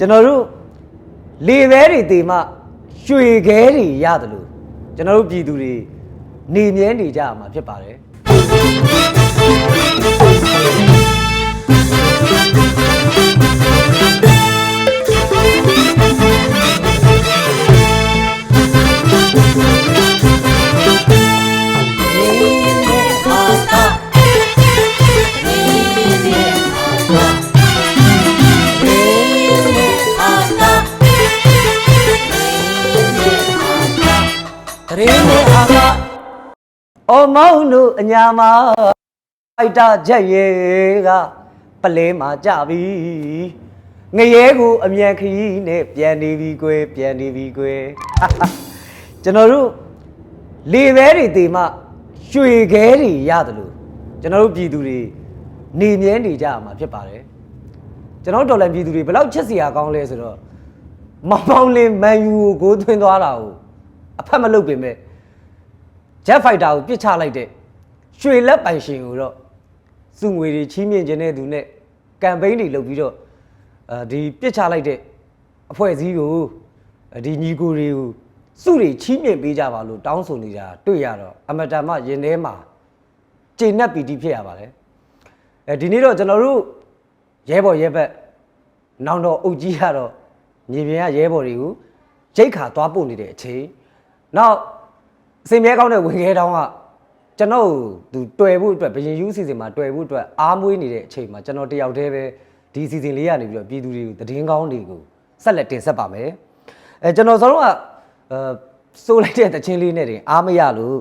ကျွန်တော်တို့လေပဲတွေတေမှရွှေခဲတွေရတယ်လို့ကျွန်တော်တို့ပြည်သူတွေနေမြဲနေကြရမှာဖြစ်ပါတယ် အော်မောင်တို့အညာမှာဖိုက်တာချက်ရဲကပလဲမှာကြပြီငရဲကိုအမြန်ခရီးနဲ့ပြန်နေပြီကွယ်ပြန်နေပြီကွယ်ကျွန်တော်တို့လေပဲတွေတေမှရွှေခဲတွေရတယ်လို့ကျွန်တော်တို့ပြည်သူတွေနေမြဲနေကြရမှာဖြစ်ပါတယ်ကျွန်တော်တို့တော်လန်ပြည်သူတွေဘယ်လောက်ချက်စရာကောင်းလဲဆိုတော့မောင်မောင်လေးမန်ယူကိုဂိုးသွင်းသွားတာကိုအဖက်မလုပ်ပင်မဲ့ ဂျက်ဖိုက်တာကိုပြစ်ချလိုက်တဲ့ရွှေလက်ပိုင်ရှင်ကိုတော့စုငွေတွေချီးမြှင့်ခြင်းတဲ့သူနဲ့ကမ်ပိန်းတွေလုပ်ပြီးတော့အဲဒီပြစ်ချလိုက်တဲ့အဖွဲ့အစည်းကိုဒီညီကိုတွေကိုစုတွေချီးမြှင့်ပေးကြပါလို့တောင်းဆိုနေတာတွေ့ရတော့အမတန်မှရင်ထဲမှာကျေနပ်ပီတိဖြစ်ရပါတယ်အဲဒီနေ့တော့ကျွန်တော်တို့ရဲဘော်ရဲဘက်နောင်တော်အုပ်ကြီးကတော့မြေပြင်ကရဲဘော်တွေကိုဂျိတ်ခါသွားပို့နေတဲ့အချိန်နောက် အစင်မြဲကောင်းတဲ့ဝင်ခဲတောင်းကကျွန်တော်သူတွေ့ဖို့အတွက်ဘရင်ယူစီစဉ်မှာတွေ့ဖို့အတွက်အားမွေးနေတဲ့အချိန်မှာကျွန်တော်တယောက်တည်းပဲဒီစီစဉ်လေးရနေပြီးတော့ပြည်သူတွေကိုသတင်းကောင်းတွေကိုဆက်လက်တင်ဆက်ပါမယ်အဲကျွန်တော်ဆိုတော့ကအဲစိုးလိုက်တဲ့တခြင်းလေးနဲ့တင်အားမရလို့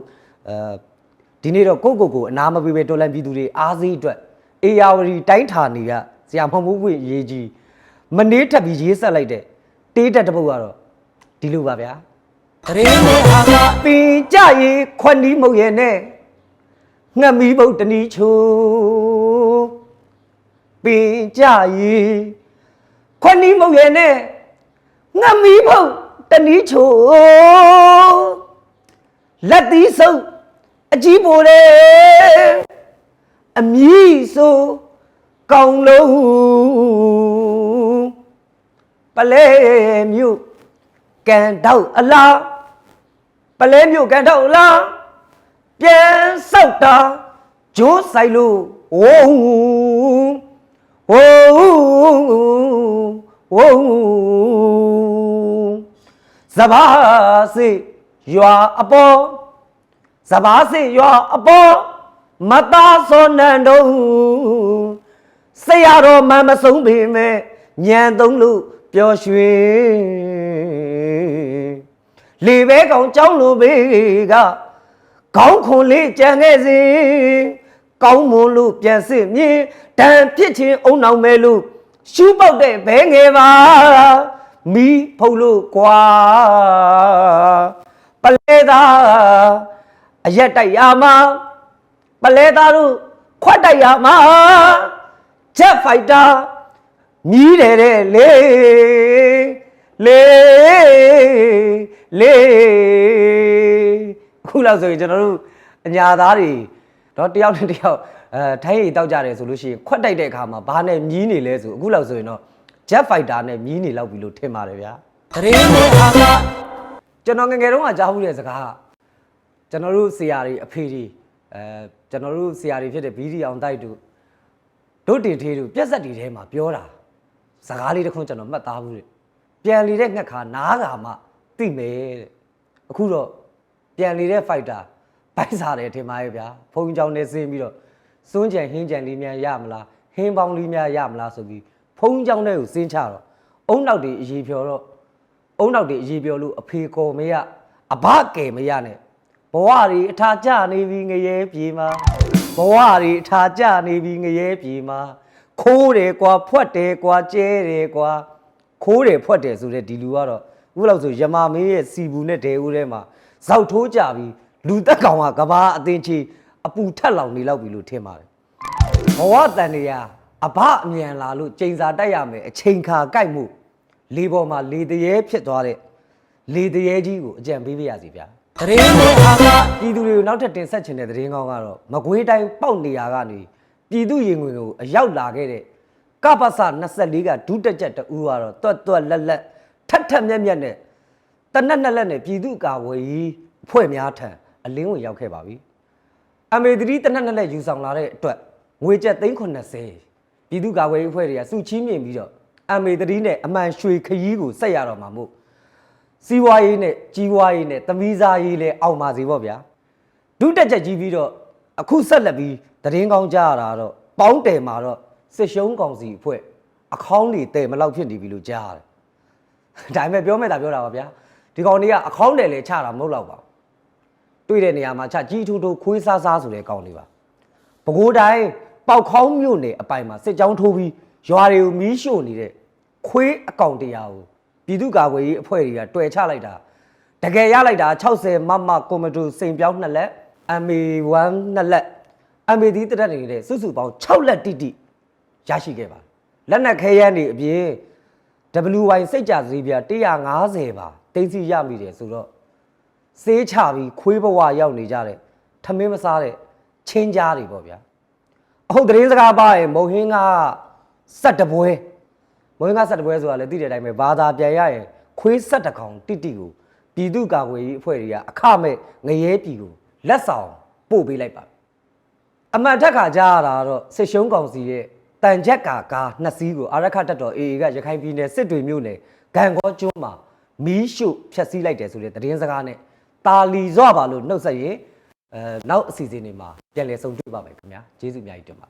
အဲဒီနေ့တော့ကိုယ့်ကိုယ်ကိုအနာမပေးပဲတော်လန်ပြည်သူတွေအားစိအတွက်အေယာဝတီတိုင်းဌာနေကဆရာမမှုပွင့်ရေးကြီးမနေထပ်ပြီးရေးဆက်လိုက်တဲ့တေးတက်တစ်ပုတ်ကတော့ဒီလိုပါဗျာ တရင်နဲ့ဟာကပင်ကြရေခွက်နီးမုတ်ရဲ့နဲ့ငှက်မီးဘုတ်တနီးချိုးပင်ကြရေခွက်နီးမုတ်ရဲ့နဲ့ငှက်မီးဘုတ်တနီးချိုးလက်သီးစုပ်အကြီးပိုတယ်အမည်ဆိုကောင်းလုံးပလဲမြို့ကန်တော့အလား ပလဲမြို့ကန်ထောက်လားပြန်ဆောက်တာဂျိုးဆိုင်လို့ဝုန်းဝုန်းဝုန်းစဘာစေရွာအပေါ်စဘာစေရွာအပေါ်မသားစောနန်တုံးဆရာတော်မမဆုံးပေမဲ့ညံသုံးလို့ပျော်ရွှင် လေပဲကောင်ကြောင်းလိုဘေးကခေါင်းခွန်လေးကြံခဲ့စီကောင်းမွန်လို့ပြန်စစ်မြင်တန်ဖြစ်ချင်းအုံနောက်မဲလို့ရှူးပေါက်တဲ့ဘဲငယ်ပါမီးဖုတ်လို့ကွာပလဲသားအရက်တိုက်ရမှာပလဲသားတို့ခွတ်တိုက်ရမှာဂျက်ဖိုက်တာမြည်တယ်တဲ့လေလေ လေအခုလောက်ဆိုရင်ကျွန်တော်တို့အညာသားတွေတော့တယောက်နဲ့တယောက်အဲထိုင်းရီတောက်ကြတယ်ဆိုလို့ရှိရင်ခွတ်တိုက်တဲ့အခါမှာဘာနဲ့မြည်နေလဲဆိုအခုလောက်ဆိုရင်တော့ jet fighter နဲ့မြည်နေလောက်ပြီလို့ထင်ပါတယ်ဗျာတရင်နဲ့ဟာကကျွန်တော်ငယ်ငယ်တုန်းကကြားဘူးတဲ့စကားကကျွန်တော်တို့ဆရာတွေအဖေတွေအဲကျွန်တော်တို့ဆရာတွေဖြစ်တဲ့ဘီဒီအောင်တိုက်တို့တို့တင်သေးတို့ပြက်ဆက်တွေထဲမှာပြောတာစကားလေးတစ်ခုကျွန်တော်မှတ်သားဘူးတဲ့ပြန်လီတဲ့ငှက်ခါနားကမှ သိမယ်တဲ့အခုတော့ပြန်လီတဲ့ fighter ဘိုက်စားတယ်ထင်ပါရဲ့ဗျာဖုန်းကြောင်းနဲ့ဆင်းပြီးတော့စွန်းကြံဟင်းကြံလေးများရမလားဟင်းပေါင်းလေးများရမလားဆိုပြီးဖုန်းကြောင်းထဲကိုဆင်းချတော့အုံနောက်တွေအရေးဖြော်တော့အုံနောက်တွေအရေးပြောလို့အဖေကော်မရအဘကယ်မရနဲ့ဘဝတွေအထာကျနေပြီငရဲပြေမှာဘဝတွေအထာကျနေပြီငရဲပြေမှာခိုးတယ်ကွာဖွက်တယ်ကွာကျဲတယ်ကွာခိုးတယ်ဖွက်တယ်ဆိုတဲ့ဒီလူကတော့အ ခုလောက်ဆိုယမာမင်းရဲ့စီဘူးနဲ့ဒဲဦးထဲမှာဇောက်ထိုးကြပြီးလူတက်ကောင်ကကဘာအသင်ချီအပူထက်လောင်နေလောက်ပြီလို့ထင်ပါတယ်ဘဝတန်တရားအဘအမြန်လာလို့ကျိန်စာတိုက်ရမယ်အချိန်ခါကြိုက်မှုလေပေါ်မှာလေတရေဖြစ်သွားတဲ့လေတရေကြီးကိုအကြံပေးပါရစီဗျာတရင်နဲ့ဟာကပြည်သူတွေကိုနောက်ထပ်တင်ဆက်ချင်တဲ့သတင်းကောင်းကတော့မကွေးတိုင်းပေါက်နေရာကနေပြည်သူရင်ဝင်ကိုအရောက်လာခဲ့တဲ့ကပ္ပစ24ကဒုတက်ချက်တူကတော့တွတ်တွတ်လက်လက် ထက်ထက်မြက်မြက်နဲ့တနက်နှစ်လက်နဲ့ပြည်သူ့ကာကွယ်ရေးအဖွဲ့များထံအလင်းဝင်ရောက်ခဲ့ပါပြီအမေသတိတနက်နှစ်လက်ယူဆောင်လာတဲ့အတွက်ငွေကျပ်390ပြည်သူ့ကာကွယ်ရေးအဖွဲ့တွေကစုချီးမြှင့်ပြီးတော့အမေသတိနဲ့အမှန်ရွှေခရီးကိုဆက်ရတော့မှာမို့စီးပွားရေးနဲ့ကြီးပွားရေးနဲ့သမီးစားရေးလည်းအောင်ပါစေပေါ့ဗျာဒုတက်ချက်ကြီးပြီးတော့အခုဆက်လက်ပြီးသတင်းကောင်းကြားရတာတော့ပေါင်းတယ်မှာတော့စစ်ရှုံးကောင်စီအဖွဲ့အခေါင်းတွေတဲ့မလောက်ဖြစ်နေပြီလို့ကြားရတယ်။ ဒါပေမဲ့ပြောမဲ့တာပြောတာပါဗျာ။ဒီကောင်တွေကအခေါင်းတယ်လေချတာမဟုတ်တော့ပါဘူး။တွေ့တဲ့နေရာမှာချကြီးထူးထူးခွေးစားစားဆိုတဲ့ကောင်တွေပါ။ပဲခူးတိုင်းပေါက်ခေါင်းမြို့နယ်အပိုင်မှာစစ်ကြောင်းထိုးပြီးရွာတွေကိုမီးရှို့နေတဲ့ခွေးအကောင်တရားကိုပြည်သူ့ကာကွယ်ရေးအဖွဲ့တွေကတွယ်ချလိုက်တာတကယ်ရလိုက်တာ60မမကွန်မတိုစိန်ပြောင်းနှစ်လက် MA1 နှစ်လက် MA ဒီတက်တက်နေတဲ့စုစုပေါင်း6လက်တိတိရရှိခဲ့ပါလက်နက်ခဲယမ်းတွေအပြင် WY စိတ်ကြစည်းပြ150ပါတိတ်စီရမိတယ်ဆိုတော့စေးချပြီးခွေးဘဝရောက်နေကြတဲ့ထမင်းမစားတဲ့ချင်းကြားတွေပေါ့ဗျာအခုသတင်းစကားပါရင်မုံဟင်းကစက်တပွဲမုံဟင်းကစက်တပွဲဆိုတာလည်းသိတဲ့အတိုင်းပဲဘာသာပြန်ရရင်ခွေးစက်တကောင်တိတိကိုပြည်သူ့ကာကွယ်ရေးအဖွဲ့တွေကအခမဲ့ငရဲပြည်ကိုလက်ဆောင်ပို့ပေးလိုက်ပါအမှန်တက်ခါကြားရတာကတော့စစ်ရှုံးကောင်စီရဲ့ တန်ချက်ကာကားနှစ်စီးကိုအာရခတက်တော် AA ကရခိုင်ပြည်နယ်စစ်တွေမြို့နယ်ဂံကောကျွန်းမှာမီးရှို့ဖျက်ဆီးလိုက်တယ်ဆိုတဲ့သတင်းစကားနဲ့တာလီစွာပါလို့နှုတ်ဆက်ရင်အဲနောက်အစီအစဉ်တွေမှာပြန်လည်ဆုံတွေ့ပါမယ်ခင်ဗျာကျေးဇူးအများကြီးတင်ပါ